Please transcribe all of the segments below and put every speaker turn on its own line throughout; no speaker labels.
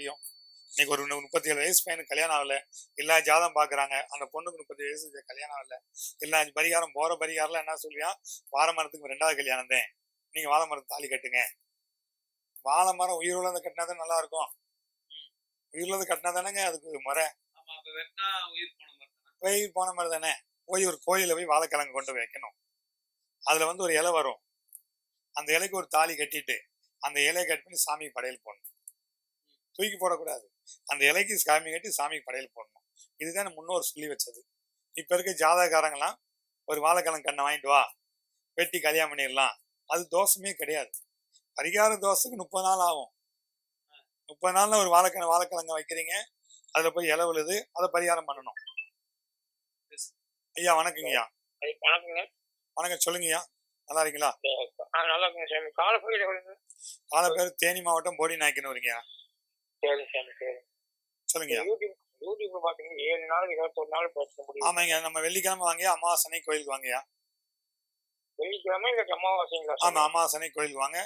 முடியும். இன்னைக்கு ஒரு முப்பத்தி ஏழு வயசு பையனுக்கு கல்யாணம் ஆகல. எல்லா ஜாதம் பாக்குறாங்க. அந்த பொண்ணுக்கு முப்பத்தி வயசு கல்யாணம் ஆகல. எல்லா பரிகாரம் போற பரிகாரம்லாம் என்ன சொல்லியா வாழை மரத்துக்கு ரெண்டாவது கல்யாணம் தான். நீங்க வாழை மரத்து தாலி கட்டுங்க. வாழை மரம் உயிரோட கட்டினா தான் நல்லா இருக்கும். உயிரோட கட்டினா தானேங்க அதுக்கு
வெட்டினா உயிர் போன மாதிரி தானே?
போய் ஒரு கோயில போய் வாழைக்கிழங்கு கொண்டு வைக்கணும். அதுல வந்து ஒரு இலை வரும். அந்த இலைக்கு ஒரு தாலி கட்டிட்டு அந்த இலையை கட் பண்ணி சாமிக்கு படையல் போடணும். தூக்கி போடக்கூடாது. அந்த இலைக்கு சாமி கட்டி சாமிக்கு படையல் போடணும். இதுதான் முன்னோர் சொல்லி வச்சது. இப்ப இருக்க ஜாதகக்காரங்களாம் ஒரு வாழைக்கிழங்கு கண்ணை வாங்கிட்டு வா. வெட்டி கல்யாணம் பண்ணிடலாம். அது தோஷமே கிடையாது. பரிகார தோசைக்கு முப்பது நாள் ஆகும். முப்பது நாள்ல ஒரு வாழைக்கிழங்கு வாழைக்கிழங்கு வைக்கிறீங்க. அதுல போய் இலை விழுது அதை பரிகாரம் பண்ணணும். ஐயா வணக்கங்கய்யா.
வணக்கங்க.
வணக்கம். சொல்லுங்கய்யா. நல்லா இருக்கீங்களா?
நல்லா இருக்குங்க சாமி.
கால பேர் தேனி மாவட்டம் போடி நாய்க்கணும் வரீங்க
சரி சாமி சரி
சொல்லுங்கய்யா
யூடியூப் யூடியூப்ல பாத்தீங்கன்னா ஏழு நாள் இருபத்தொரு நாள் பேச முடியும்.
ஆமாங்க நம்ம வெள்ளிக்கிழமை வாங்கய்யா அமாவாசனை கோயிலுக்கு வாங்கய்யா?
வெள்ளிக்கிழமை இந்த அமாவாசைங்களா?
ஆமா அமாவாசனை கோயிலுக்கு வாங்க.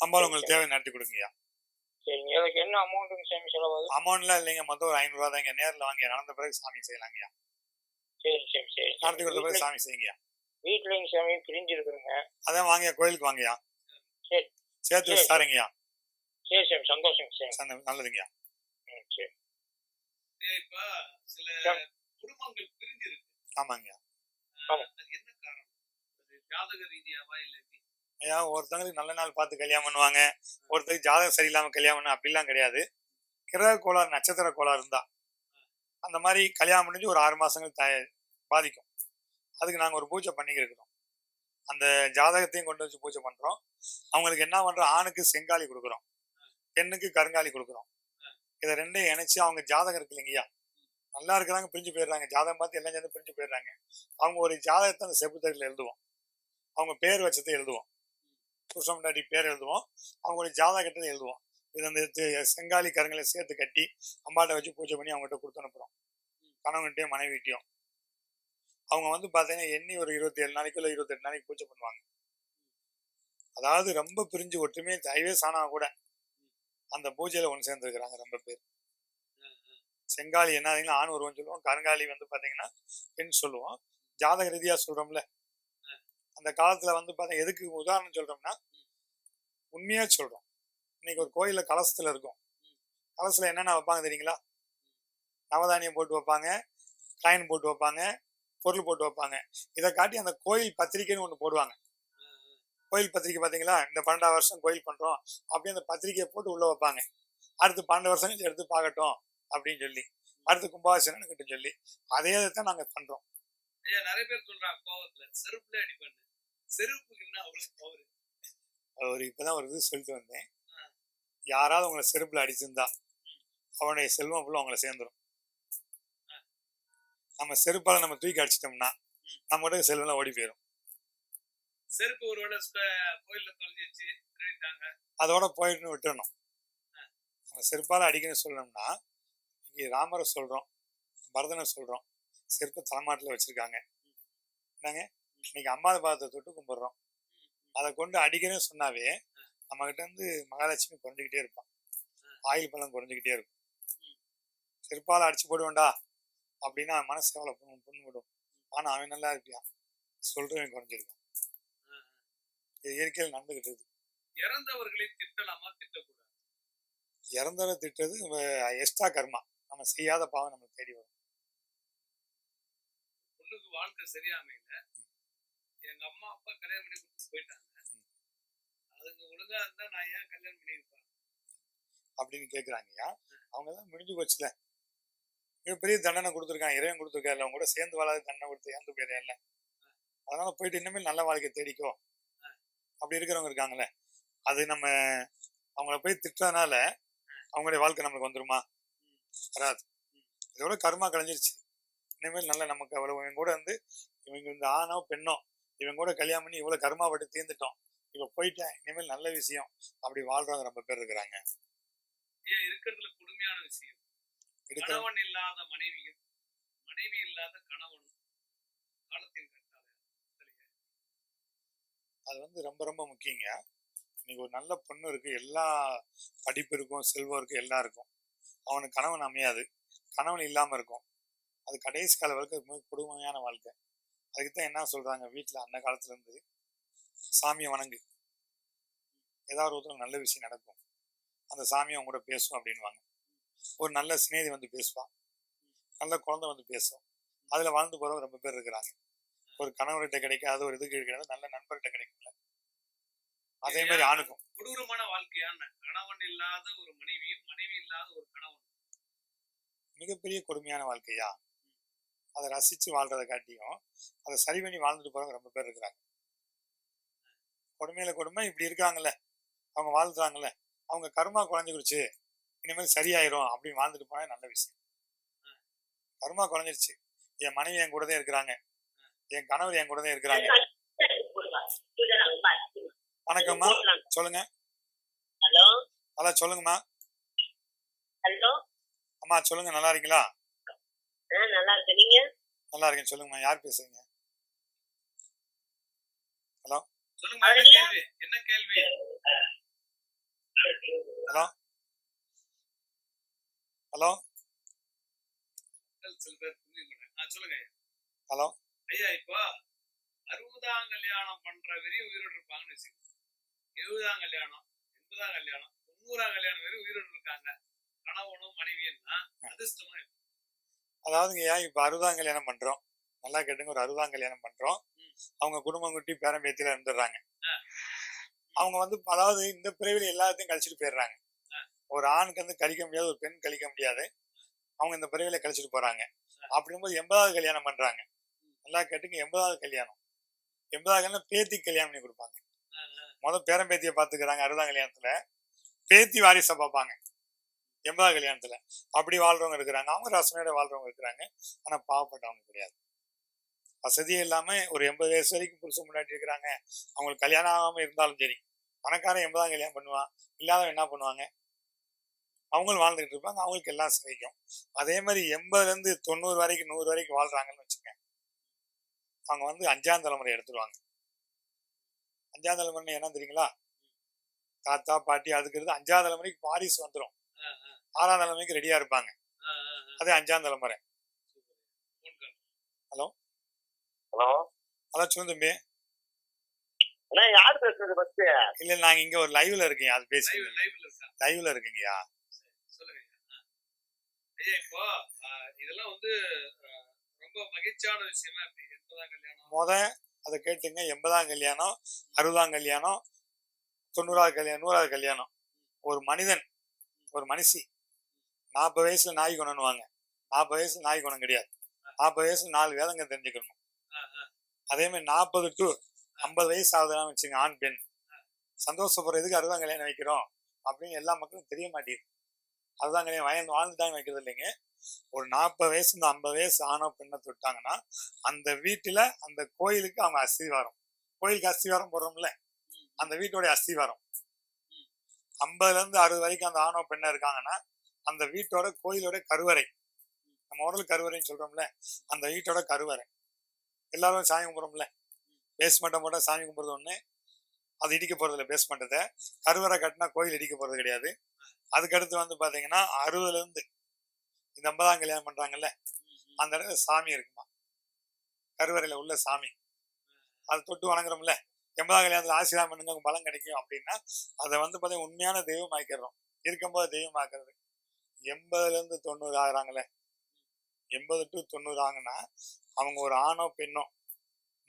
அம்பாள் உங்களுக்கு தேவை நடத்தி கொடுங்கய்யா.
சரிங்க அதுக்கு என்ன அமௌண்ட்டுங்க சாமி செலவாகுது
அமௌண்ட்லாம் இல்லைங்க மொத்தம் ஒரு ஐநூறுரூவா தாங்க. நேரில் வாங்க நடந்த பிறகு சாமி செய்யலாங்கய்யா.
சரி சரி சரி
நடத்தி கொடுத்த பிறகு சாமி செய்யுங்கய்யா.
வீட்டுலங்க சாமி பிரிஞ்சு இருக்குதுங்க
அதான் வாங்கய்யா கோயிலுக்கு வாங்கய்யா.
சரி.
சேர்த்து
சரி.
சாருங்கய்யா
சரி சாமி சந்தோஷங்க
சந்த- நல்லதுங்கய்யா.
ம், சரி.
இப்ப சில
சாமி.
குடும்பங்கள் பிரிஞ்சு இருக்கு
ஆமாங்கய்யா
ஆமா.
அது என்ன காரணம்? அது ஜாதக ரீதியாவா இல்ல எப்படி?
ஐயா ஒருத்தவங்களுக்கு நல்ல நாள் பார்த்து கல்யாணம் பண்ணுவாங்க. ஒருத்தருக்கு ஜாதகம் சரியில்லாம கல்யாணம் பண்ண அப்படிலாம் கிடையாது. கிரக கோளாறு நட்சத்திர கோளாறு இருந்தா அந்த மாதிரி கல்யாணம் முடிஞ்சு ஒரு ஆறு மாசங்கள் த பாதிக்கும். அதுக்கு நாங்க ஒரு பூஜை பண்ணிக்கிட்டு இருக்கிறோம். அந்த ஜாதகத்தையும் கொண்டு வச்சு பூஜை பண்றோம். அவங்களுக்கு என்ன பண்றோம்? ஆணுக்கு செங்காலி கொடுக்குறோம். பெண்ணுக்கு கருங்காலி கொடுக்குறோம். இதை ரெண்டையும் இணைச்சு அவங்க ஜாதகம் இருக்கு இல்லைங்கய்யா? நல்லா இருக்கிறாங்க பிரிஞ்சு போயிடுறாங்க. ஜாதகம் பார்த்து எல்லாம் சேர்ந்து பிரிஞ்சு போயிடுறாங்க. அவங்க ஒரு ஜாதகத்தை அந்த செப்புத்தட்டில் எழுதுவோம். அவங்க பேர் வச்சதை எழுதுவோம். புருஷன் டாடி பேர் எழுதுவோம். அவங்களுடைய ஜாதக எழுதுவோம். இது அந்த செங்காலி கருங்களை சேர்த்து கட்டி அம்பாட்ட வச்சு பூஜை பண்ணி அவங்ககிட்ட கொடுத்து அனுப்புகிறோம் கணவன்கிட்டையும் மனைவிட்டையும் அவங்க வந்து பார்த்தீங்கன்னா எண்ணி ஒரு இருபத்தி ஏழு நாளைக்கு இல்லை இருபத்தெட்டு நாளைக்கு பூஜை பண்ணுவாங்க. அதாவது ரொம்ப பிரிஞ்சு ஒற்றுமையே தயவே ஆனா கூட அந்த பூஜையில ஒன்று சேர்ந்துருக்கிறாங்க ரொம்ப பேர். செங்காலி என்ன ஆண் ஒருவன் சொல்லுவோம். கருங்காலி வந்து பார்த்தீங்கன்னா பெண் சொல்லுவோம். ஜாதக ரீதியா சொல்றோம்ல. அந்த காலத்துல வந்து பார்த்தா எதுக்கு உதாரணம் சொல்றோம்னா உண்மையா சொல்றோம். இன்னைக்கு ஒரு கோயில்ல கலசத்துல இருக்கும். கலசத்துல என்னென்ன வைப்பாங்க தெரியுங்களா? நவதானியம் போட்டு வைப்பாங்க காயின் போட்டு வைப்பாங்க பொருள் போட்டு வைப்பாங்க. இதை காட்டி அந்த கோயில் பத்திரிக்கைன்னு ஒன்று போடுவாங்க. கோயில் பத்திரிக்கை பார்த்தீங்களா இந்த பன்னெண்டாவது வருஷம் கோயில் பண்றோம் அப்படியே அந்த பத்திரிக்கையை போட்டு உள்ள வைப்பாங்க. அடுத்து பன்னெண்டு வருஷம் கழிச்சு எடுத்து பார்க்கட்டும் அப்படின்னு சொல்லி அடுத்து கும்பாபிஷேகம் நடக்கட்டும் சொல்லி அதே தான் நாங்க பண்றோம்.
ஐயா நிறைய பேர் சொல்றாங்க கோவத்துல செருப்புல அடிப்பேன் செருப்புக்கு என்ன அவ்வளவு பவர்
ஒரு இப்பதான் ஒரு இது சொல்லிட்டு வந்தேன். யாராவது உங்களை செருப்புல அடிச்சிருந்தா அவனுடைய செல்வம் ஃபுல்லாக உங்களை சேர்ந்துடும் நம்ம செருப்பால நம்ம தூக்கி அடிச்சிட்டோம்னா நம்மகிட்ட செல்வம் ஓடி போயிடும்
செருப்பு ஒருவேளை கோயில்ல தொலைஞ்சிச்சு திருடிட்டாங்க.
அதோட போயிட்டுன்னு விட்டுறணும். நம்ம செருப்பால அடிக்கணும்னு சொல்லணும்னா இங்கே ராமரை சொல்றோம் பரதனை சொல்றோம் செருப்பு தலைமாட்டில் வச்சிருக்காங்க. என்னங்க? இன்னைக்கு அம்மாத பாதத்தை தொட்டு கும்பிடுறோம். அதை கொண்டு அடிக்கணும்னு சொன்னாவே நம்ம கிட்ட இருந்து மகாலட்சுமி குறைஞ்சிக்கிட்டே இருப்பான் ஆயில் பழம் குறைஞ்சிக்கிட்டே இருக்கும். செருப்பால அடிச்சு போடுவேன்டா அப்படின்னா மனசு எவ்வளோ புண்ணு புண்ணு விடும் ஆனா அவன் நல்லா இருப்பியான் சொல்றவன் குறைஞ்சிருக்கான் இது இயற்கையில் நடந்துகிட்டு இருக்கு.
இறந்தவர்களை திட்டலாமா திட்டக்கூடாது?
இறந்தவரை திட்டுறது எக்ஸ்ட்ரா கர்மா. நம்ம செய்யாத பாவம் நம்ம தேடி வரும்.
பொண்ணுக்கு வாழ்க்கை சரியா அமையல எங்க அம்மா அப்பா கல்யாணம் பண்ணி கொடுத்து போயிட்டாங்க. அதுங்க ஒழுங்கா இருந்தா நான் ஏன் கல்யாணம் பண்ணியிருப்பேன்?
அப்படின்னு கேட்குறாங்கய்யா அவங்க தான் முடிஞ்சு போச்சுல. மிகப்பெரிய தண்டனை கொடுத்துருக்காங்க. இறைவன் கொடுத்துருக்காரு அவங்க கூட சேர்ந்து வாழாத தண்டனை கொடுத்து இறந்து போயிடல அதனால போயிட்டு இனிமேல் நல்ல வாழ்க்கை தேடிக்கோ. அப்படி இருக்கிறவங்க இருக்காங்களே அது நம்ம அவங்கள போய் திட்டுறதுனால அவங்களுடைய வாழ்க்கை நம்மளுக்கு வந்துருமா? வராது. இதோட கர்மா கலைஞ்சிருச்சு. இனிமேல் நல்ல நமக்கு அவ்வளவு இவங்க கூட வந்து இவங்க இந்த ஆணோ பெண்ணோ இவங்க கூட கல்யாணம் பண்ணி இவ்வளவு கர்மாப்பட்டு தீர்ந்துட்டோம் இப்ப போயிட்டேன் இனிமேல் நல்ல விஷயம் அப்படி வாழ்றவங்க ரொம்ப பேர் இருக்கிறாங்க.
ஏன் இருக்கிறதுல கொடுமையான விஷயம்? கணவன் இல்லாத மனைவியும் மனைவி இல்லாத கணவனும் காலத்தின்
அது வந்து ரொம்ப ரொம்ப முக்கியங்க. இன்னைக்கு ஒரு நல்ல பொண்ணு இருக்கு. எல்லா படிப்பு இருக்கும் செல்வம் இருக்கு எல்லாம் இருக்கும். அவனுக்கு கணவன் அமையாது. கணவன் இல்லாமல் இருக்கும். அது கடைசி கால வாழ்க்கை மிக கொடுமையான வாழ்க்கை. அதுக்கு தான் என்ன சொல்கிறாங்க வீட்டில் அந்த காலத்துலேருந்து சாமியை வணங்கு. ஏதாவது ஒருத்தர் நல்ல விஷயம் நடக்கும். அந்த சாமியை அவங்க கூட பேசும் அப்படின்வாங்க ஒரு நல்ல சிநேதி வந்து பேசுவான் நல்ல குழந்தை வந்து பேசும். அதில் வாழ்ந்து போகிறவங்க ரொம்ப பேர் இருக்கிறாங்க. ஒரு கணவர்கிட்ட கிடைக்காத ஒரு இதுக்கு கிடைக்காது நல்ல நண்பர்கிட்ட கிடைக்கல அதே மாதிரி ஆணுக்கும்.
கொடூரமான வாழ்க்கையான கணவன் இல்லாத ஒரு மனைவியும் மனைவி இல்லாத ஒரு கணவன்
மிகப்பெரிய கொடுமையான வாழ்க்கையா? அதை ரசிச்சு வாழ்றதை காட்டியும் அதை சரி பண்ணி வாழ்ந்துட்டு போறவங்க ரொம்ப பேர் இருக்கிறாங்க. கொடுமையில கொடுமை இப்படி இருக்காங்கல்ல. அவங்க வாழ்ந்துறாங்கல்ல. அவங்க கர்மா குறைஞ்சிருச்சு இனிமேல் சரியாயிரும் அப்படின்னு வாழ்ந்துட்டு போனா நல்ல விஷயம். கர்மா குறைஞ்சிருச்சு. என் மனைவி என் கூட தான் இருக்கிறாங்க. என் கணவர் என் கூட தான் இருக்கிறாங்க வணக்கம்மா. சொல்லுங்க.
ஹலோ?
நல்லா சொல்லுங்கம்மா.
ஹலோ?
அம்மா சொல்லுங்க. நல்லா இருக்கீங்களா?
நல்லா இருக்கு நீங்க?
நல்லா இருக்கேன். சொல்லுங்கம்மா. யார் பேசுறீங்க?
சொல்லுங்க என்ன கேள்வி? என்ன கேள்வி?
ஹலோ?
ஆ, சொல்லுங்க.
ஹலோ?
ஐயா இப்போ அறுபதாம் கல்யாணம் பண்ற வரையும் உயிரோடு இருப்பாங்கன்னு வச்சுக்கோங்க. எழுபதாம் கல்யாணம் எண்பதாம் கல்யாணம் தொண்ணூறாம் கல்யாணம் வரையும் உயிரோடு இருக்காங்க. கணவனும் மனைவியும் தான் அதிர்ஷ்டமா.
அதாவதுங்க ஏன் இப்ப அறுபதாம் கல்யாணம் பண்றோம். நல்லா கேட்டுங்க ஒரு அறுபதாம் கல்யாணம் பண்றோம். அவங்க குடும்பம் குட்டி பேரன் பேத்தில இருந்துடுறாங்க. அவங்க வந்து அதாவது இந்த பிறவில எல்லாத்தையும் கழிச்சிட்டு போயிடுறாங்க. ஒரு ஆணுக்கு வந்து கழிக்க முடியாது ஒரு பெண் கழிக்க முடியாது. அவங்க இந்த பிறவில கழிச்சிட்டு போறாங்க. அப்படிங்கும்போது எண்பதாவது கல்யாணம் பண்றாங்க. நல்லா கேட்டுங்க எண்பதாவது கல்யாணம். எண்பதாவது கல்யாணம் பேத்தி கல்யாணம் பண்ணி கொடுப்பாங்க.
ஆ,
பேரம்பேத்தியை பார்த்துக்கிறாங்க பாத்துக்கிறாங்க அறுபதாம் கல்யாணத்துல. பேத்தி வாரிசை பார்ப்பாங்க எண்பதாம் கல்யாணத்துல. அப்படி வாழ்றவங்க இருக்கிறாங்க. அவங்க ரசனையோட வாழ்றவங்க இருக்கிறாங்க. ஆனா பாவப்பட்டவங்க கிடையாது. வசதியே இல்லாம ஒரு எண்பது வயசு வரைக்கும் புருஷன் முன்னாடி இருக்கிறாங்க. அவங்களுக்கு கல்யாணம் ஆகாம இருந்தாலும் சரி. பணக்காரன் எண்பதாம் கல்யாணம் பண்ணுவான். இல்லாதவன் என்ன பண்ணுவாங்க? அவங்களும் வாழ்ந்துகிட்டு இருப்பாங்க. அவங்களுக்கு எல்லாம் சிதைக்கும் அதே மாதிரி எண்பதுல இருந்து தொண்ணூறு வரைக்கும் நூறு வரைக்கும் வாழ்றாங்கன்னு வச்சுக்கோங்க. அவங்க வந்து அஞ்சாம் தலைமுறை எடுத்துருவாங்க. அஞ்சாம் தலைமுறை என்ன தெரியுங்களா? தாத்தா பாட்டி அதுக்கு அஞ்சாம் தலைமுறைக்கு வாரிசு வந்துடும் ஆறாம் தலைமுறைக்கு ரெடியா இருப்பாங்க. அது அஞ்சாம் தலைமுறை.
ஹலோ?
அதான் சொல்லு தம்பி.
அண்ணா யார் பேசுறது ஃபர்ஸ்ட்
இல்ல நாங்க இங்க ஒரு லைவ்ல இருக்கீங்க அது பேசி
லைவ் லைவ்ல இருக்கா?
லைவ்ல இருக்கீங்கயா?
சொல்லுங்க ஐயா. இப்போ இதெல்லாம் வந்து ரொம்ப மகிழ்ச்சியான விஷயமா இப்படி எண்பதாம் கல்யாணம்.
முத அதை கேட்டுங்க எண்பதாம் கல்யாணம் அறுபதாம் கல்யாணம் தொண்ணூறாவது கல்யாணம் நூறாவது கல்யாணம். ஒரு மனிதன் ஒரு மனுஷி நாற்பது வயசுல நாய் குணம்னுவாங்க. நாற்பது வயசுல நாய் குணம் கிடையாது. நாற்பது வயசுல நாலு வேதங்க தெரிஞ்சுக்கணும். அதே மாதிரி நாற்பது டு ஐம்பது வயசு ஆகுதுன்னு வச்சுங்க ஆண் பெண். சந்தோஷப்படுறதுக்கு அறுபதாம் கல்யாணம் வைக்கிறோம் அப்படின்னு எல்லா மக்களும் தெரிய மாட்டேங்குது. அதுதான் கிடையாது வயது வாழ்ந்துட்டாங்க வைக்கிறது இல்லைங்க. ஒரு நாற்பது வயசு இந்த ஐம்பது வயசு ஆணோ பெண்ணை தொட்டாங்கன்னா அந்த வீட்டுல அந்த கோயிலுக்கு அவங்க அஸ்திவாரம். கோயிலுக்கு அஸ்திவாரம் போடுறோம்ல? அந்த வீட்டோட அஸ்திவாரம். ஐம்பதுல இருந்து அறுபது வரைக்கும் அந்த ஆணோ பெண்ணை இருக்காங்கன்னா அந்த வீட்டோட கோயிலோட கருவறை. நம்ம உடல் கருவறைன்னு சொல்றோம்ல? அந்த வீட்டோட கருவறை. எல்லாரும் சாமி கும்பிட்றோம்ல? பேஸ்மெண்ட்டை போட்டால் சாமி கும்பிட்றது ஒண்ணு அது இடிக்க போறது இல்லை பேஸ்மெண்ட்டை கருவறை கட்டினா கோயில் இடிக்க போறது கிடையாது. அதுக்கடுத்து வந்து பாத்தீங்கன்னா அறுபதுல இருந்து இந்த ஐம்பதாம் கல்யாணம் பண்றாங்கல்ல அந்த இடத்துல சாமி இருக்குமா? கருவறையில உள்ள சாமி. அதை தொட்டு வணங்குறோம்ல. எண்பதாம் கல்யாணத்துல ஆசீர்வாதம் பண்ணுங்க உங்க பலம் கிடைக்கும் அப்படின்னா அதை வந்து பார்த்தீங்கன்னா உண்மையான தெய்வம் ஆக்கிடுறோம். இருக்கும்போது தெய்வம் ஆக்குறது. எண்பதுல இருந்து தொண்ணூறு ஆகுறாங்களே. எண்பது டு தொண்ணூறு ஆகுனா அவங்க ஒரு ஆணோ பெண்ணோ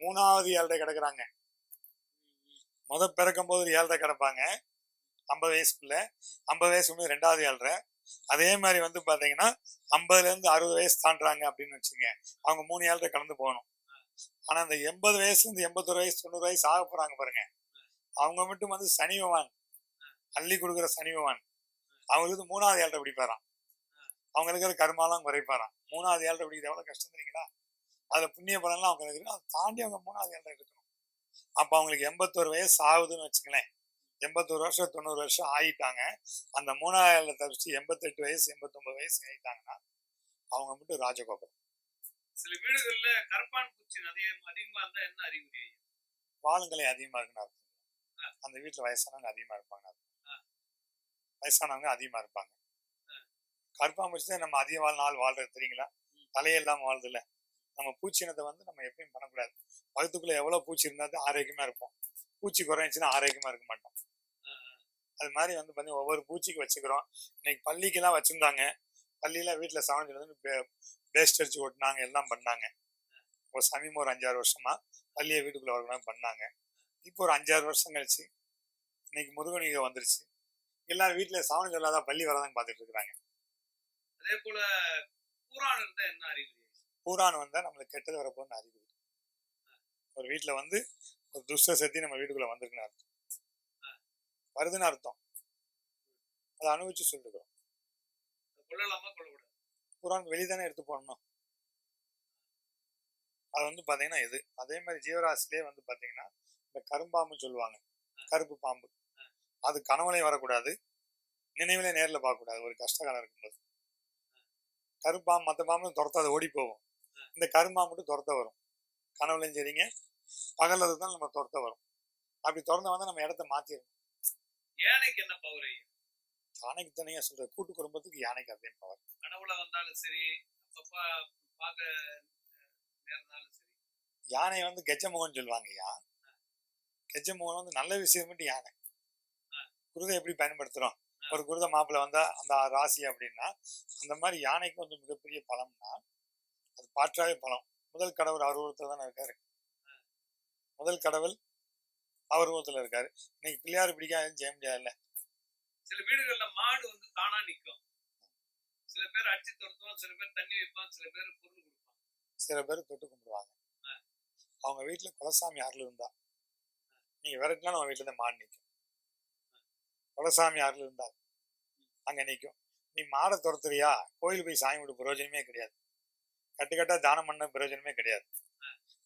மூணாவது ஏழரை கிடக்குறாங்க. முத பிறக்கும் போது ஒரு ஏழரை கிடப்பாங்க. ஐம்பது வயசுக்குள்ள ஐம்பது வயசு வந்து ரெண்டாவது ஏழரை. அதே மாதிரி வந்து பாத்தீங்கன்னா ஐம்பதுல இருந்து அறுபது வயசு தாண்டுறாங்க அப்படின்னு வச்சுங்க. அவங்க மூணு ஏழரை கடந்து போகணும். ஆனா அந்த எண்பது வயசுல இருந்து எண்பத்தொரு வயசு தொண்ணூறு வயசு ஆக போறாங்க பாருங்க. அவங்க மட்டும் வந்து சனி பகவான் அள்ளி கொடுக்குற சனி பகவான். அவங்களுக்கு மூணாவது ஏழரை பிடிப்பாராம். அவங்க இருக்கிற கர்மாலாம் குறைப்பாராம். மூணாவது ஏழரை பிடிக்கிறது எவ்வளவு கஷ்டம் தெரியுங்களா? அதை புண்ணிய பலன்லாம் அவங்க இருக்கிறோம் அதை தாண்டி அவங்க மூணாவது ஏழரை இருக்கணும். அப்ப அவங்களுக்கு எண்பத்தோரு வயசு ஆகுதுன்னு வச்சுங்களேன் எண்பத்தோரு வருஷம் தொண்ணூறு வருஷம் ஆயிட்டாங்க அந்த ஏழரை தவிர்த்து எண்பத்தெட்டு வயசு எண்பத்தொன்பது வயசு ஆயிட்டாங்கன்னா அவங்க மட்டும் ராஜகோபுரம்.
சில வீடுகள்ல கரப்பான் பூச்சி அதிகம் இருந்தா என்ன அறிகுறி?
வாழுங்களை அதிகமா இருக்குன்னு அந்த வீட்டுல வயசானவங்க அதிகமா இருப்பாங்க வயசானவங்க அதிகமா இருப்பாங்க. கருப்பாம்பூச்சி தான் நம்ம அதிக வாழ் நாள் வாழ்றது தெரியுங்களா? தலையெல்லாம் வாழ்றது இல்ல நம்ம பூச்சினத்தை வந்து நம்ம எப்பயும் பண்ணக்கூடாது. வகுத்துக்குள்ள எவ்வளவு பூச்சி இருந்தாலும் ஆரோக்கியமா இருப்போம் பூச்சி குறைஞ்சின்னா ஆரோக்கியமா இருக்க மாட்டோம். அது மாதிரி வந்து பார்த்தீங்கன்னா ஒவ்வொரு பூச்சிக்கு வச்சுக்கிறோம். இன்னைக்கு பள்ளிக்கெல்லாம் வச்சிருந்தாங்க. பள்ளியில வீட்டுல சமைச்சு வந்து பேஸ்ட் அடிச்சு ஓட்டினாங்க எல்லாம் பண்ணாங்க. ஒரு சமீபம் ஒரு அஞ்சாறு வருஷமா பள்ளியை வீட்டுக்குள்ள வரக்கூடாது பண்ணாங்க. இப்போ ஒரு அஞ்சாறு வருஷம் கழிச்சு இன்னைக்கு முருகனிக வந்துருச்சு. எல்லாரும் வீட்டில் சாவணம் சொல்லாதான் பள்ளி வரதான் பார்த்துட்டு இருக்கிறாங்க.
அதே போல பூரான் என்ன அறிகுறி?
பூரான் வந்தா நம்மளுக்கு கெட்டது வரப்போன்னு அறிகுறி ஒரு வீட்டுல வந்து ஒரு துஷ்ட சக்தி நம்ம வீட்டுக்குள்ள வந்திருக்குன்னு அர்த்தம். வருதுன்னு அர்த்தம். அதை அனுபவிச்சு சொல்லிருக்கிறோம்.
கொள்ளக்கூடாது
பூரான் வெளிதானே எடுத்து போடணும். அது வந்து பாத்தீங்கன்னா இது அதே மாதிரி ஜீவராசிலே வந்து பாத்தீங்கன்னா இந்த கரும்பாம்பு சொல்லுவாங்க. கருப்பு பாம்பு. அது கனவுலையும் வரக்கூடாது. நினைவிலே நேர்ல பார்க்க கூடாது ஒரு கஷ்டகாலம் இருக்கும்போது. கருப்பாம்பு மற்ற பாம்பு துரத்தாத ஓடி போகும். இந்த கரும்பாம்பு மட்டும் துரத்த வரும். கனவுலையும் சரிங்க. பகல்ல தான் நம்ம துரத்த வரும். அப்படி திறந்த வந்தா நம்ம இடத்த மாத்திடணும்
யானைக்கு என்ன பவர்
யானைக்கு தனியா சொல்ற? கூட்டு குடும்பத்துக்கு யானைக்கு அதே பவர்
கனவுல வந்தாலும் சரி அப்பப்ப பார்க்க நேர்ந்தாலும் சரி.
யானை வந்து கெஜமுகம்னு சொல்லுவாங்க ஐயா கெஜமுகம் வந்து நல்ல விஷயம் மட்டும் யானை. குருதை எப்படி பயன்படுத்துறோம்? ஒரு குருத மாப்பிள்ளை வந்தா அந்த ராசி அப்படின்னா அந்த மாதிரி யானைக்கு வந்து மிகப்பெரிய பலம்னா அது பாற்றாவே பலம். முதல் கடவுள் அவர் தானே இருக்காரு. முதல் கடவுள் அவர் இருக்காரு. இன்னைக்கு பிள்ளையார் பிடிக்காதுன்னு செய்ய முடியாதுல்ல.
சில வீடுகள்ல மாடு வந்து தானா நிக்கும். சில பேர் அடிச்சு துரத்துவான் சில பேர் தண்ணி வைப்பான் சில பேர் பொருள் கொடுப்பான்.
சில பேர் தொட்டு கும்பிடுவாங்க. அவங்க வீட்டுல குலசாமி அருள் இருந்தா. நீங்க விரட்டினா நம்ம வீட்டுல இருந்து மாடு நிற்கும் குலசாமி அருள் இருந்தா அங்க நிற்கும் நீ மாடை துரத்துறியா? கோயில் போய் சாமி விட பிரயோஜனமே கிடையாது. கட்டு கட்டா தானம் பண்ண பிரயோஜனமே கிடையாது.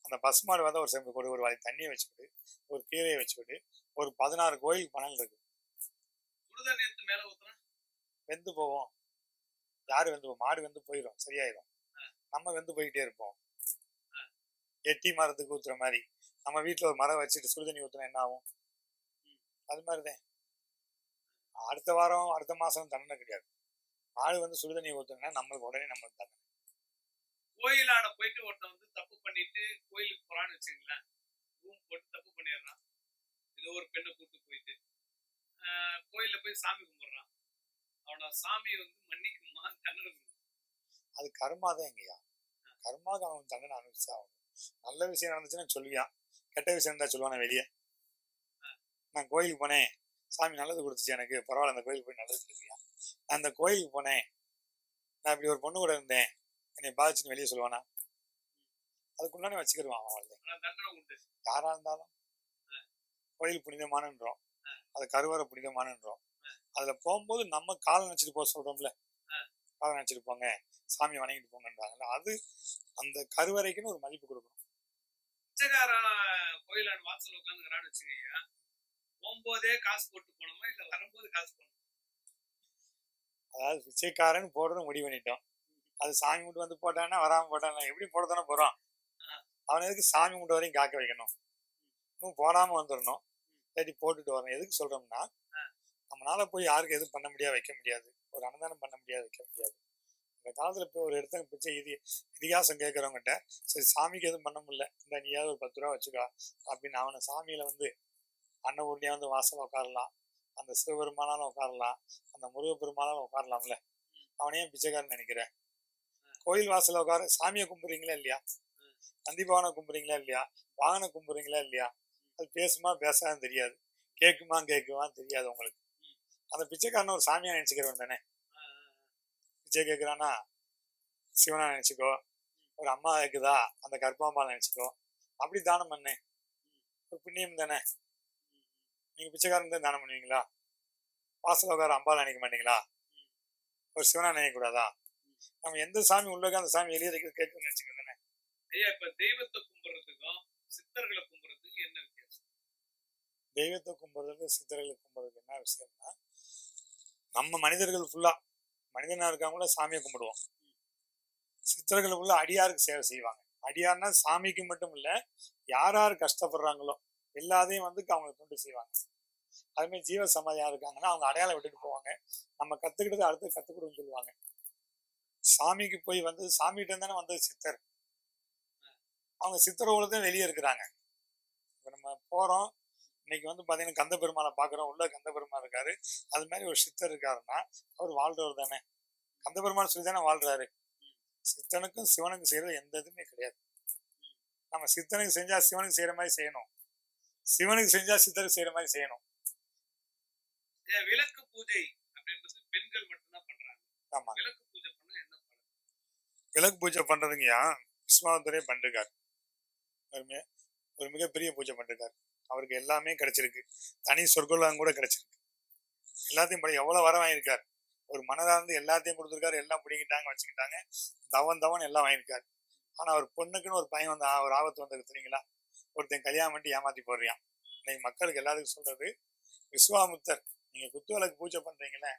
அந்த பசுமாடு வந்து ஒரு செம்பு கொடு ஒரு வாய் தண்ணியை வச்சுக்கிட்டு ஒரு கீரையை வச்சுக்கிட்டு ஒரு பதினாறு கோயிலுக்கு பணம் இருக்கு. வெந்து போவோம். யாரு வெந்து போவோம் மாடு வெந்து போயிடும் சரியாயிடும் நம்ம வெந்து போயிட்டே இருப்போம். எட்டி மரத்துக்கு ஊத்துற மாதிரி. நம்ம வீட்டுல ஒரு மரம் வச்சுட்டு சுடுதண்ணி ஊத்துனா என்ன ஆகும்? அது மாதிரிதான். அடுத்த வாரம் அடுத்த மாசம் தண்டனை கிடையாது. மாடு வந்து சுடுதண்ணி ஊத்துனா நம்மளுக்கு உடனே நம்மளுக்கு தண்டனை.
கோயிலாட போயிட்டு ஒருத்தன் வந்து தப்பு பண்ணிட்டு கோயிலுக்கு போறான்னு வச்சுங்களேன் ரூம் போட்டு தப்பு பண்ணிடுறான். ஏதோ ஒரு பெண்ணை கூட்டு போயிட்டு கோயில்ல போய் சாமி கும்பிடுறான். அவனோட சாமி வந்து மன்னிக்குமா? தண்டனை
அது கர்மாதான் எங்கய்யா. கர்மாவுக்கு அவன் தண்டனை அனுபவிச்சு ஆகணும் நல்ல விஷயம் நடந்துச்சுன்னா சொல்லுவியான் கெட்ட விஷயம் இருந்தா சொல்லுவானே வெளியே. நான் கோயிலுக்கு போனேன். சாமி நல்லது கொடுத்துச்சு எனக்கு. பரவாயில்ல அந்த கோயிலுக்கு போய் நல்லது சொல்லுவியான் நான் அந்த கோயிலுக்கு போனேன். நான் இப்படி ஒரு பொண்ணு கூட இருந்தேன். என்னை பாதிச்சுன்னு வெளியே சொல்லுவானா? அதுக்குள்ளானே வச்சுக்கிடுவான் அவன் யாரா இருந்தாலும். கோயில் புனிதமானன்றோம். அது கருவறை புனிதமானன்றோம். அதுல போகும்போது நம்ம காலை நினைச்சிட்டு போக சொல்றோம்ல. காலை நினைச்சிட்டு போங்க. சாமி வணங்கிட்டு போங்கன்றாங்கல்ல. அது அந்த கருவறைக்குன்னு ஒரு மதிப்பு கொடுக்கணும்.
வாசல் உட்காந்துக்கிறான்னு வச்சுக்கோங்க. போகும்போதே காசு போட்டு போனோமா இல்ல வரும்போது காசு போனோமா
அதாவது பிச்சைக்காரன் போடுறது முடிவு பண்ணிட்டோம். அது சாமி மட்டும் வந்து போட்டானா வராம போட்டானா எப்படி போட தானே போறோம். அவன் எதுக்கு சாமி மட்டும் வரையும் காக்க வைக்கணும்? இன்னும் போடாம வந்துடணும். இல்லாட்டி போட்டுட்டு வரணும். எதுக்கு சொல்றோம்னா நம்மளால போய் யாருக்கு எதுவும் பண்ண முடியாது வைக்க முடியாது. ஒரு அன்னதானம் பண்ண முடியாது வைக்க முடியாது. இந்த காலத்துல போய் ஒரு இடத்துல பிச்சை இது இதிகாசம் கேட்கறவங்ககிட்ட சரி சாமிக்கு எதுவும் பண்ண முடியல. இந்த நீயாவது ஒரு பத்து ரூபா வச்சுக்கா அப்படின்னு அவனை சாமியில வந்து அன்னபூர்ணியா வந்து வாசல் உட்காரலாம். அந்த சிவபெருமானாலும் உட்காரலாம். அந்த முருகப்பெருமானாலும் உட்காரலாம்ல. அவனையே பிச்சைக்காரன் நினைக்கிறேன் கோயில் வாசல உட்கார சாமியை கும்பிடுறீங்களா இல்லையா? நந்தி பவனை கும்பிடுறீங்களா இல்லையா? வாகனம் கும்பிடுறீங்களா இல்லையா? அது பேசுமா பேசாதான் தெரியாது. கேட்குமா கேட்குமான்னு தெரியாது உங்களுக்கு. அந்த பிச்சைக்காரன் ஒரு சாமியா நினைச்சுக்கிறவன் தானே. பிச்சை கேட்குறானா சிவனா நினைச்சுக்கோ ஒரு அம்மா இருக்குதா அந்த கர்ப்பாம்பா நினைச்சுக்கோ. அப்படி தானம் பண்ணு. ஒரு புண்ணியம் தானே. நீங்க பிச்சைக்காரன் தான் தானம் பண்ணுவீங்களா? வாசல் உட்கார அம்பாவை நினைக்க மாட்டீங்களா? ஒரு சிவனா நினைக்க கூடாதா நம்ம எந்த சாமி உள்ளக அந்த சாமி வெளியே இருக்கிறது கேட்கணும்னு தானே
ஐயா இப்ப தெய்வத்தை கும்பிடுறதுக்கும் சித்தர்களை கும்பிடுறதுக்கும் என்ன வித்தியாசம்?
தெய்வத்தை கும்பிடுறது சித்தர்களை கும்பிடுறது என்ன விஷயம்னா நம்ம மனிதர்கள் ஃபுல்லா மனிதனா இருக்கவங்கள சாமியை கும்பிடுவோம். சித்தர்கள் ஃபுல்லா அடியாருக்கு சேவை செய்வாங்க. அடியார்னா சாமிக்கு மட்டும் இல்ல யார் யார் கஷ்டப்படுறாங்களோ எல்லாத்தையும் வந்து அவங்க தொண்டு செய்வாங்க. அதுமாதிரி ஜீவ சமாதியா இருக்காங்கன்னா அவங்க அடையாளம் விட்டுட்டு போவாங்க. நம்ம கத்துக்கிட்டது அடுத்து கத்துக்கிடுன்னு சொல்லுவாங்க. சாமிக்கு போய் வந்து சாமிகிட்ட தானே வந்தது சித்தர். அவங்க சித்தர் தான் வெளியே இருக்கிறாங்க. இப்போ நம்ம போறோம். இன்னைக்கு வந்து பார்த்தீங்கன்னா கந்த பெருமாளை பார்க்குறோம் உள்ள கந்த பெருமாள் இருக்காரு. அது மாதிரி ஒரு சித்தர் இருக்காருன்னா அவர் வாழ்றவர் தானே. கந்த பெருமாள் சொல்லி தானே வாழ்றாரு. சித்தனுக்கும் சிவனுக்கும் செய்யறது எந்த இதுவுமே கிடையாது. நம்ம சித்தனுக்கு செஞ்சா சிவனுக்கு செய்யற மாதிரி செய்யணும். சிவனுக்கு செஞ்சா சித்தருக்கு செய்யற மாதிரி செய்யணும்.
விளக்கு பூஜை அப்படின்றது பெண்கள் மட்டும்தான் பண்றாங்க
ஆமா
விளக்கு பூஜை பண்ணா என்ன பலன்
விளக்கு பூஜை பண்றதுங்கய்யா. விஸ்வாமத்துரே பண்ணிருக்காரு ஒரு ஒரு மிகப்பெரிய பூஜை பண்ணிருக்காரு அவருக்கு எல்லாமே கிடைச்சிருக்கு. தனி சொர்க்கலாம் கூட கிடைச்சிருக்கு. எல்லாத்தையும் படி எவ்வளவு வர வாங்கியிருக்காரு. ஒரு மனதார்ந்து எல்லாத்தையும் கொடுத்துருக்காரு. எல்லாம் பிடிக்கிட்டாங்க வச்சுக்கிட்டாங்க. தவன் தவன் எல்லாம் வாங்கியிருக்காரு. ஆனா அவர் பொண்ணுக்குன்னு ஒரு பையன் வந்து ஒரு ஆபத்து வந்திருக்கு தெரியுங்களா? ஒருத்தன் கல்யாணம் பண்ணி ஏமாத்தி போடுறியான் இன்னைக்கு மக்களுக்கு எல்லாத்துக்கும் சொல்றது விஸ்வாமுத்தர் நீங்க குத்துவிளக்கு பூஜை பண்றீங்களே.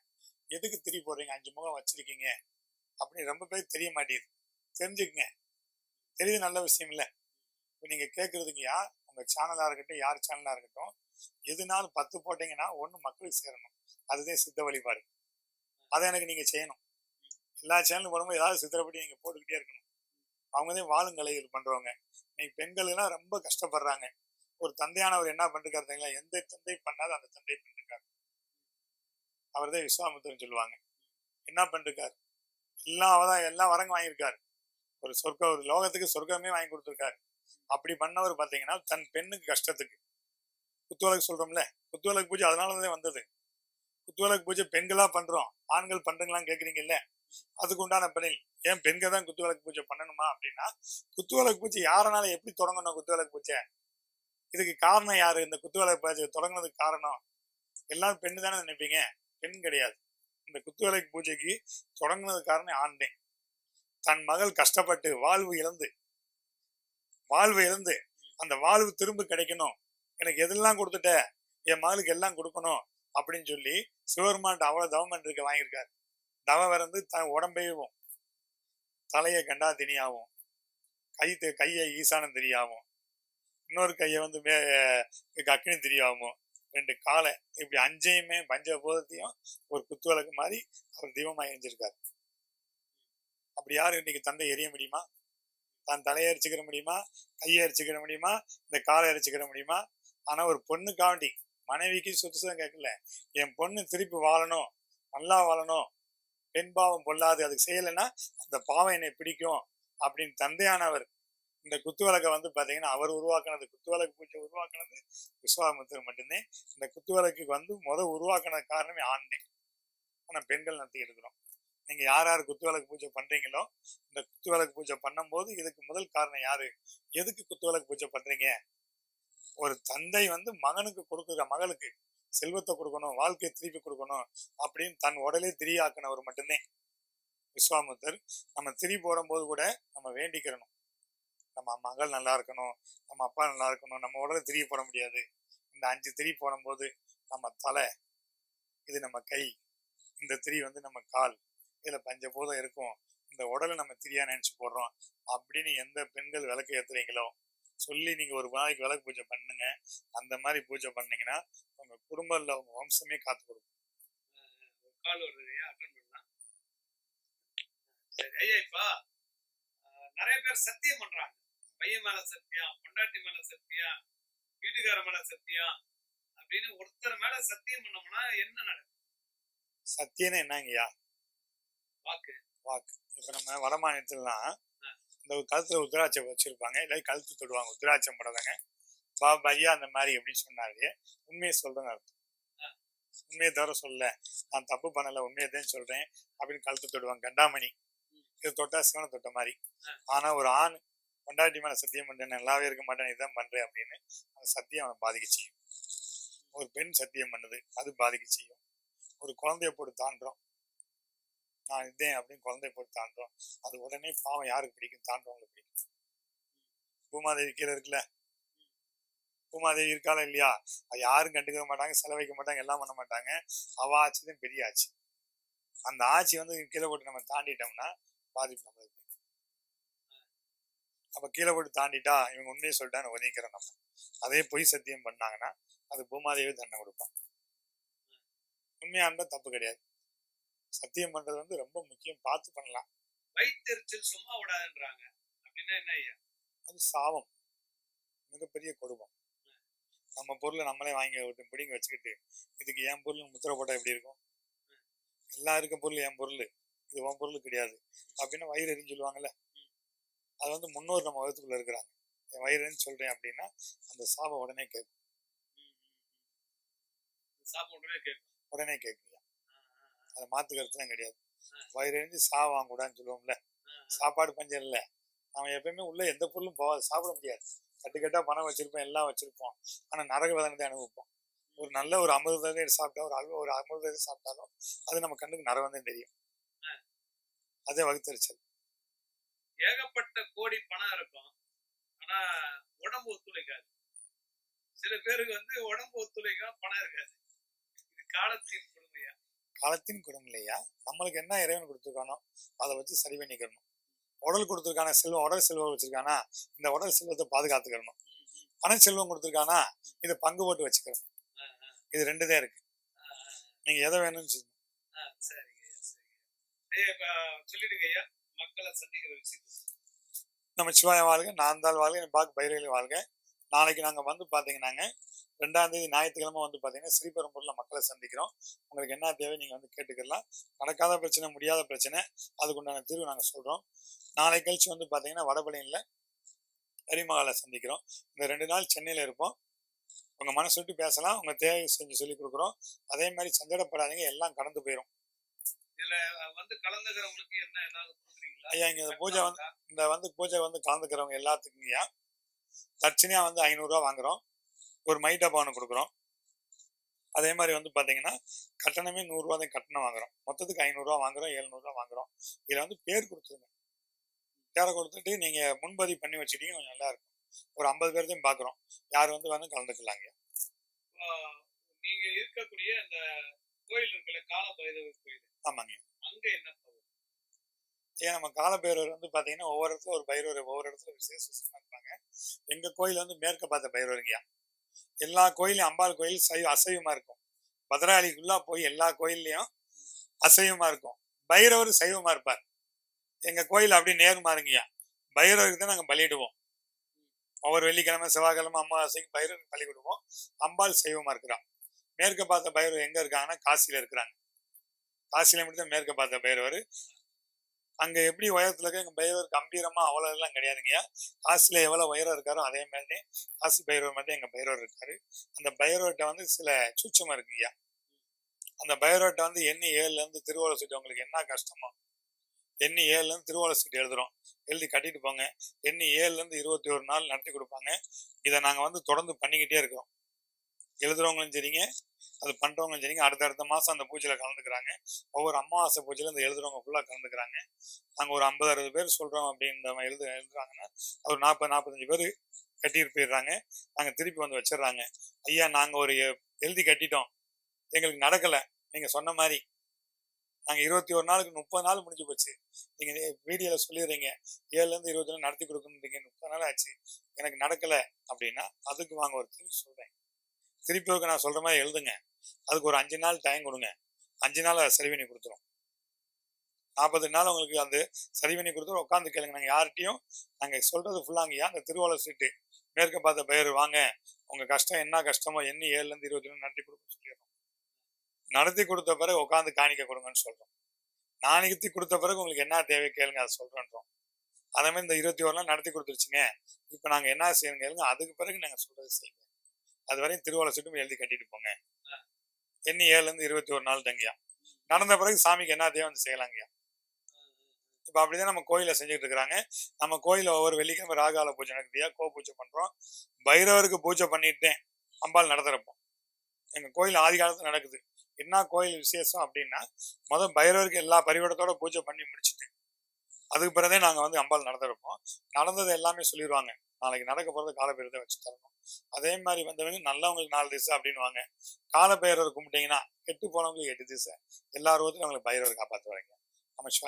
எதுக்கு திரி போடுறீங்க? அஞ்சு முகம் வச்சிருக்கீங்க. அப்படின்னு ரொம்ப பேர் தெரிய மாட்டேங்குது. தெரிஞ்சுக்குங்க. தெரியுது நல்ல விஷயம் இல்லை இப்போ நீங்கள் கேட்கறதுங்கயா உங்கள் சேனலாக இருக்கட்டும் யார் சேனலாக இருக்கட்டும் எதுனாலும் பத்து போட்டிங்கன்னா ஒன்று மக்களுக்கு சேரணும். அதுதான் சித்த வழிபாடு. அதை எனக்கு நீங்கள் செய்யணும். எல்லா சேனலும் போடும்போது ஏதாவது சித்திரப்படி நீங்கள் போட்டுக்கிட்டே இருக்கணும். அவங்க தான் வாழுங்கலைகள் பண்ணுறவங்க இன்னைக்கு பெண்கள்லாம் ரொம்ப கஷ்டப்படுறாங்க. ஒரு தந்தையானவர் என்ன பண்ணிருக்காரு எந்த தந்தை பண்ணாத அந்த தந்தை பண்ணிருக்காரு. அவர் தான் விஸ்வாமித்திரன் சொல்லுவாங்க. என்ன பண்ணிருக்காரு? எல்லாம் அவதான் எல்லாம் வரங்க வாங்கியிருக்காரு. ஒரு சொர்க்க ஒரு லோகத்துக்கு சொர்க்கமே வாங்கி கொடுத்துருக்காரு. அப்படி பண்ணவர் பார்த்தீங்கன்னா தன் பெண்ணுக்கு கஷ்டத்துக்கு. குத்துவிளக்கு சொல்றோம்ல குத்துவிளக்கு பூஜை அதனால தான் வந்தது. குத்துவிளக்கு பூஜை பெண்களா பண்றோம் ஆண்கள் பண்றீங்களான்னு கேட்குறீங்கல்ல அதுக்கு உண்டான பதில் ஏன் பெண்கள் தான் குத்துவிளக்கு பூஜை பண்ணணுமா அப்படின்னா குத்துவிளக்கு பூஜை யாரனால எப்படி தொடங்கணும் குத்துவிளக்கு பூஜை? இதுக்கு காரணம் யாரு? இந்த குத்துவிளக்கு பூஜை தொடங்கினதுக்கு காரணம்? எல்லாரும் பெண்ணு தானே நினைப்பீங்க? பெண் கிடையாது. இந்த குத்துவிளக்கு பூஜைக்கு தொடங்கினது காரணம் ஆண்டேன் தன் மகள் கஷ்டப்பட்டு வாழ்வு இழந்து வாழ்வு இழந்து அந்த வாழ்வு திரும்ப கிடைக்கணும். எனக்கு எதெல்லாம் கொடுத்துட்ட? என் மகளுக்கு எல்லாம் கொடுக்கணும் அப்படின்னு சொல்லி சிவபெருமான்ட்ட அவ்வளோ தவம் இருக்க வாங்கியிருக்காரு. தவம் வந்து தன் உடம்பையும் தலையை கண்டா தினியாகவும் கை கையை ஈசானம் தெரியாவும் இன்னொரு கையை வந்து மே அக்னி தெரியாவும் ரெண்டு காலை இப்படி அஞ்சையுமே பஞ்சபூதத்தையும் ஒரு குத்துவிளக்கு மாதிரி அவர் தெய்வமா எரிஞ்சிருக்காரு அப்படி யாரு இன்னைக்கு தந்தை எரிய முடியுமா? தான் தலையை எரிச்சுக்கிற முடியுமா? கையை எரிச்சுக்கிற முடியுமா? இந்த காலை எரிச்சுக்கிற முடியுமா? ஆனா ஒரு பொண்ணுக்காண்டி மனைவிக்கு சுத்தம் கேட்கல. என் பொண்ணு திருப்பி வாழணும் நல்லா வாழணும். பெண் பாவம் பொல்லாது அதுக்கு செய்யலைன்னா அந்த பாவம் என்னை பிடிக்கும் அப்படின்னு தந்தையானவர் இந்த குத்துவிளக்கை வந்து பார்த்தீங்கன்னா அவர் உருவாக்குனது குத்துவிளக்கு பூஜை உருவாக்குனது விஸ்வாமித்திரர் மட்டுமே இந்த குத்துவிளக்குக்கு வந்து முத உருவாக்குன காரணமே ஆண்டே ஆனால் பெண்கள் நடத்தி இருக்கிறோம் நீங்கள் யார் யார் குத்துவிளக்கு பூஜை பண்ணுறீங்களோ இந்த குத்துவிளக்கு பூஜை பண்ணும்போது இதுக்கு முதல் காரணம் யார்? எதுக்கு குத்துவிளக்கு பூஜை பண்ணுறீங்க ஒரு தந்தை வந்து மகனுக்கு கொடுக்குற மகளுக்கு செல்வத்தை கொடுக்கணும் வாழ்க்கையை திருப்பி கொடுக்கணும் அப்படின்னு தன் உடலே திரியாக்குனவர் மட்டுமே விஸ்வாமித்தர் நம்ம திரி போடும்போது கூட நம்ம வேண்டிக்கிறணும். நம்ம மகள் நல்லா இருக்கணும் நம்ம அப்பா நல்லா இருக்கணும் நம்ம உடலை திரி போட முடியாது. இந்த அஞ்சு திரி போடும்போது நம்ம தலை இது நம்ம கை இந்த திரி வந்து நம்ம கால் இதுல பஞ்சபூதம் இருக்கும். இந்த உடலை நம்ம திரியா நினச்சி போடுறோம். அப்படின்னு எந்த பெண்கள் விளக்கு ஏத்துறீங்களோ சொல்லி நீங்க ஒரு நாளைக்கு விளக்கு பூஜை பண்ணுங்க. அந்த மாதிரி பூஜை பண்ணீங்கன்னா உங்க குடும்பம்ல உங்க வம்சமே காத்து கொடுக்கும்
கால் வருது அட்டன் பண்ணலாம். சரி ஐயா இப்ப நிறைய பேர் சத்தியம் பண்றாங்க. பையன் மேல சத்தியம் பொண்டாட்டி மேல சத்தியம் வீட்டுக்கார மேல சத்தியம் அப்படின்னு ஒருத்தர் மேல சத்தியம் பண்ணோம்னா என்ன நடக்கும்?
சத்தியன்னு என்னங்கய்யா?
வாக்கு.
வாக்கு. இப்ப நம்ம வட மாநிலத்துலலாம் இந்த கழுத்துல உத்திராட்சம் வச்சிருப்பாங்க. இல்லை கழுத்து தொடுவாங்க உத்திராட்சம் போடாதாங்க பாபா ஐயா அந்த மாதிரி அப்படின்னு சொன்னாரு உண்மையை சொல்றேன்னு அர்த்தம். உண்மையை தவிர சொல்ல. நான் தப்பு பண்ணல உண்மையை தான் சொல்றேன் அப்படின்னு கழுத்து தொடுவாங்க. கண்டாமணி. இது தொட்டா சிவனை தொட்ட மாதிரி. ஆனா ஒரு ஆண் பொண்டாட்டி மேலே சத்தியம் பண்ணுறேன் நல்லாவே இருக்க மாட்டேன் இதான் பண்றேன் அப்படின்னு அந்த சத்தியம் அவனை பாதிக்க செய்யும். ஒரு பெண் சத்தியம் பண்ணுது அது பாதிக்க செய்யும். ஒரு குழந்தைய போட்டு தாண்டுறோம். நான் இதேன் அப்படின்னு குழந்தைய போட்டு தாண்டுறோம். அது உடனே பாவம் யாருக்கு பிடிக்கும்? தாண்டவங்களுக்கு பிடிக்கும். பூமாதேவி கீழே இருக்குல்ல? பூமாதேவி இருக்காளா இல்லையா? அது யாரும் கண்டுக்க மாட்டாங்க செலவைக்க மாட்டாங்க எல்லாம் பண்ண மாட்டாங்க. அவ ஆட்சி தான் பெரிய ஆட்சி. அந்த ஆட்சி வந்து கீழே போட்டு நம்ம தாண்டிட்டோம்னா பாதிப்பு நம்மளுக்கு அப்ப கீழே போட்டு தாண்டிட்டா இவங்க உண்மையை சொல்லிட்டான்னு ஒதுக்கிறோம் நம்ம? அதே பொய் சத்தியம் பண்ணாங்கன்னா அது பூமாதேவி தண்டனை கொடுப்பான். உண்மையா இருந்தா தப்பு கிடையாது. சத்தியம் பண்றது வந்து ரொம்ப முக்கியம். பார்த்து பண்ணலாம்.
வயிற்றெரிச்சல் சும்மா விடாதுன்றாங்க. அப்படின்னா என்ன ஐயா?
அது சாபம். மிகப்பெரிய கொடுமை. நம்ம பொருளை நம்மளே வாங்கி விட்டு பிடிங்க வச்சுக்கிட்டு இதுக்கு என் பொருள் முத்திரை போட்டா எப்படி இருக்கும்? எல்லாருக்கும் பொருள் என் பொருள். இது உன் பொருள் கிடையாது. அப்படின்னு வயிறு எரிஞ்சு சொல்லுவாங்கல்ல. அது வந்து முன்னோர் நம்ம வகுத்துக்குள்ள இருக்கிறாங்க. என் வயிறுன்னு சொல்றேன் அப்படின்னா அந்த சாபம் உடனே கேட்கும்
சாப்பிடுறே கேட்கும்
உடனே கேட்குங்க அதை மாத்துக்கிறதுலாம் கிடையாது. வயிறு எரிஞ்சு சா வாங்கக்கூடாதுன்னு சொல்லுவோம்ல. சாப்பாடு பஞ்சம் இல்லை. அவன் எப்பயுமே உள்ள எந்த பொருளும் போகாது. சாப்பிட முடியாது. கட்டுக்கட்டா பணம் வச்சிருப்போம் எல்லாம் வச்சிருப்போம். ஆனா நரக வேதனை அனுபவிப்போம். ஒரு நல்ல ஒரு அமிர்தத்தை சாப்பிட்டா ஒரு அல்வா ஒரு அமிர்தத்தை சாப்பிட்டாலும் அது நம்ம கண்ணுக்கு நரகம் தான் தெரியும். அதே வகுத்தறிச்சல்.
ஏகப்பட்ட கோடி பணம் இருக்கும். ஆனா உடம்பு ஒத்துழைக்காது. சில பேருக்கு வந்து உடம்பு ஒத்துழைக்கும் பணம் இருக்காது. இது காலத்தின் கொடுமையா?
காலத்தின் குடம் இல்லையா நம்மளுக்கு என்ன இறைவன் கொடுத்துருக்கானோ அதை வச்சு சரி பண்ணிக்கிறணும் உடல் கொடுத்துருக்கான செல்வம்? உடல் செல்வம் வச்சிருக்கானா? இந்த உடல் செல்வத்தை பாதுகாத்துக்கிறணும் பண செல்வம் கொடுத்துருக்கானா? இதை பங்கு போட்டு வச்சுக்கிறணும் இது ரெண்டு தான் இருக்கு. நீங்க எதை வேணும்னு சொல்லுங்க.
சொல்லிடுங்க ஐயா. மக்களை சந்திக்கிற விஷயம்
நம்ம சிவாய வாழ்க நான் தான் வாழ்க என் பாக்கு பைரவி வாழ்க. நாளைக்கு நாங்க வந்து பாத்தீங்கன்னாங்க ரெண்டாம் தேதி ஞாயிற்றுக்கிழமை வந்து பாத்தீங்கன்னா ஸ்ரீபெரும்பூர்ல மக்களை சந்திக்கிறோம். உங்களுக்கு என்ன தேவை நீங்க வந்து கேட்டுக்கலாம். நடக்காத பிரச்சனை முடியாத பிரச்சனை அதுக்குண்டான தீர்வு நாங்க சொல்றோம். நாளை கழிச்சு வந்து பாத்தீங்கன்னா வடபழனியில கரிமகாலை சந்திக்கிறோம். இந்த ரெண்டு நாள் சென்னையில இருப்போம். உங்க மனசு விட்டு பேசலாம். உங்க தேவை செஞ்சு சொல்லி கொடுக்குறோம். அதே மாதிரி சஞ்சடப்படாதீங்க எல்லாம் கடந்து போயிடும்
இதுல வந்து கலந்துக்கிறவங்களுக்கு என்ன ஏதாவது கொடுக்குறீங்களா?
ஐயா இங்க பூஜை வந்து இந்த வந்து பூஜை வந்து கலந்துக்கிறவங்க எல்லாத்துக்குங்கய்யா தட்சணையா வந்து ஐநூறுரூவா வாங்குறோம். ஒரு மை டப்பா ஒன்று கொடுக்குறோம். அதே மாதிரி வந்து பார்த்தீங்கன்னா கட்டணமே நூறுரூவா தான் கட்டணம் வாங்குறோம். மொத்தத்துக்கு ஐநூறுரூவா வாங்குறோம் எழுநூறுவா வாங்குறோம். இதில் வந்து பேர் கொடுத்துருங்க. பேரை கொடுத்துட்டு நீங்கள் முன்பதிவு பண்ணி வச்சுட்டீங்க கொஞ்சம் நல்லா இருக்கும். ஒரு ஐம்பது பேர்த்தையும் பார்க்குறோம் யார் வந்து வேணும் கலந்துக்கலாங்க
இப்போ நீங்க இருக்கக்கூடிய அந்த கோயில் இருக்குல்ல கால பைரவர் கோயில்.
ஆமாங்க.
அங்க என்ன
ஏன் நம்ம காலபைரவர் வந்து பார்த்தீங்கன்னா ஒவ்வொரு இடத்துல ஒரு பைரவர் ஒவ்வொரு இடத்துல விசேஷ விசேஷமா இருப்பாங்க. எங்கள் கோயில் வந்து மேற்க பார்த்த பைரவருங்கய்யா எல்லா கோயிலையும் அம்பாள் கோயில் சைவ அசைவமா இருக்கும். பத்ராளிக்குள்ளா போய் எல்லா கோயில்லையும் அசைவமா இருக்கும். பைரவர் சைவமா இருப்பார். எங்க கோயில் அப்படி நேர்மாறுங்கய்யா பைரவருக்கு தான் நாங்கள் பலியிடுவோம். ஒவ்வொரு வெள்ளிக்கிழமை செவ்வாய்க்கிழமை அமாவாசைக்கு பைரவருக்கு பலி விடுவோம் அம்பாள் சைவமா இருக்கிறான். மேற்க பார்த்த பைரவர் எங்க இருக்காங்கன்னா காசியில இருக்கிறாங்க. காசில மட்டும் மேற்க பார்த்த பைரவர். அங்க எப்படி உயரத்துல இருக்க எங்க பைரவர் கம்பீரமா அவ்வளவு எல்லாம் கிடையாதுங்கய்யா. காசில எவ்வளவு உயரம் இருக்காரோ அதே மாதிரி காசி பைரவர் மட்டும் எங்க பைரவர் இருக்காரு. அந்த பைரவர்கிட்ட வந்து சில சூட்சமாக இருக்குங்கய்யா. அந்த பைரவர்கிட்ட வந்து எண்ணி ஏழுல இருந்து திருவோலை சீட்டு உங்களுக்கு என்ன கஷ்டமோ? எண்ணி ஏழுல இருந்து திருவோலை சீட்டு எழுதுறோம். எழுதி கட்டிட்டு போங்க. எண்ணி ஏழுல இருந்து இருபத்தி ஒரு நாள் நடத்தி கொடுப்பாங்க. இதை நாங்க வந்து தொடர்ந்து பண்ணிக்கிட்டே இருக்கிறோம். எழுதுறவங்களும் சரிங்க அது பண்றவங்களும் சரிங்க. அடுத்தடுத்த மாசம் அந்த பூஜையில கலந்துக்கிறாங்க. ஒவ்வொரு அமாவாசை பூஜையில இந்த எழுதுறவங்க ஃபுல்லா கலந்துக்கிறாங்க. நாங்கள் ஒரு ஐம்பது அறுபது பேர் சொல்றோம் அப்படின்ற எழுது எழுதுறாங்கன்னா ஒரு நாற்பது நாற்பத்தஞ்சு பேர் கட்டிட்டு போயிடுறாங்க. நாங்க திருப்பி வந்து வச்சிடுறாங்க. ஐயா நாங்க ஒரு எ- எழுதி கட்டிட்டோம். எங்களுக்கு நடக்கல. நீங்க சொன்ன மாதிரி. நாங்க இருபத்தி ஒரு நாளுக்கு முப்பது நாள் முடிஞ்சு போச்சு. நீங்க வீடியோல சொல்லிடுறீங்க. ஏழுல இருந்து இருபது நாள் நடத்தி கொடுக்கணுன்றீங்க. முப்பது நாள் ஆச்சு. எனக்கு நடக்கல அப்படின்னா அதுக்கு வாங்க ஒரு திருப்பி சொல்றேன். திருப்பி ஒருக்க நான் சொல்கிற மாதிரி எழுதுங்க. அதுக்கு ஒரு அஞ்சு நாள் டைம் கொடுங்க. அஞ்சு நாள் அதை சரி பண்ணி கொடுத்துரும். நாற்பது நாள் உங்களுக்கு அந்த சரி பண்ணி கொடுத்து உட்காந்து கேளுங்க. நாங்கள் யார்கிட்டையும் நாங்கள் சொல்றது ஃபுல்லாங்கய்யா அந்த திருவாளர் சீட்டு மேற்க பார்த்த பெயர் வாங்க. உங்கள் கஷ்டம் என்ன கஷ்டமோ என்ன ஏழுலேருந்து இருபத்தி ரெண்டு நடத்தி கொடுக்க சொல்லிடுறோம். நடத்தி கொடுத்த பிறகு உட்காந்து காணிக்க கொடுங்கன்னு சொல்கிறோம் நாணயத்தி கொடுத்த பிறகு உங்களுக்கு என்ன தேவை கேளுங்க அதை சொல்கிறோன்றோம் அதே மாதிரி இந்த இருபத்தி ஓரெலாம் நடத்தி கொடுத்துருச்சுங்க. இப்போ நாங்கள் என்ன செய்யணும் கேளுங்க. அதுக்கு பிறகு நாங்கள் சொல்கிறது செய்யுங்க அது வரையும் திருவாளர் சீட்டும் எழுதி கட்டிட்டு போங்க என்ன ஏழுல இருந்து இருபத்தி ஒரு நாள் தங்கியா. நடந்த பிறகு சாமிக்கு என்ன தேவை வந்து செய்யலாங்கய்யா. இப்போ அப்படிதான் நம்ம கோயில செஞ்சுட்டு இருக்கிறாங்க நம்ம கோயில ஒவ்வொரு வெள்ளிக்கிழமை ராகால பூஜை நடக்குதுயா கோ பூஜை பண்றோம். பைரவருக்கு பூஜை பண்ணிட்டேன். அம்பாள் நடத்துறப்போம் எங்க கோயில் ஆதி காலத்துல நடக்குது. என்ன கோயில் விசேஷம் அப்படின்னா முதல் பைரவருக்கு எல்லா பரிவடத்தோட பூஜை பண்ணி முடிச்சுட்டு அதுக்கு பிறதே நாங்க வந்து அம்பாள் நடத்திருப்போம் நடந்தது எல்லாமே சொல்லிடுவாங்க நாளைக்கு நடக்க போறது தான் வச்சு தரணும். அதே மாதிரி வந்தவங்க நல்லவங்களுக்கு நாலு திசை அப்படின்னுவாங்க காலபைரவர் கும்பிட்டீங்கன்னா கெட்டு போனவங்களுக்கு எட்டு திசை. எல்லா ரோகத்திலும் அவங்களுக்கு பைரவர் காப்பாற்றுவாங்க நம்ம சிவாய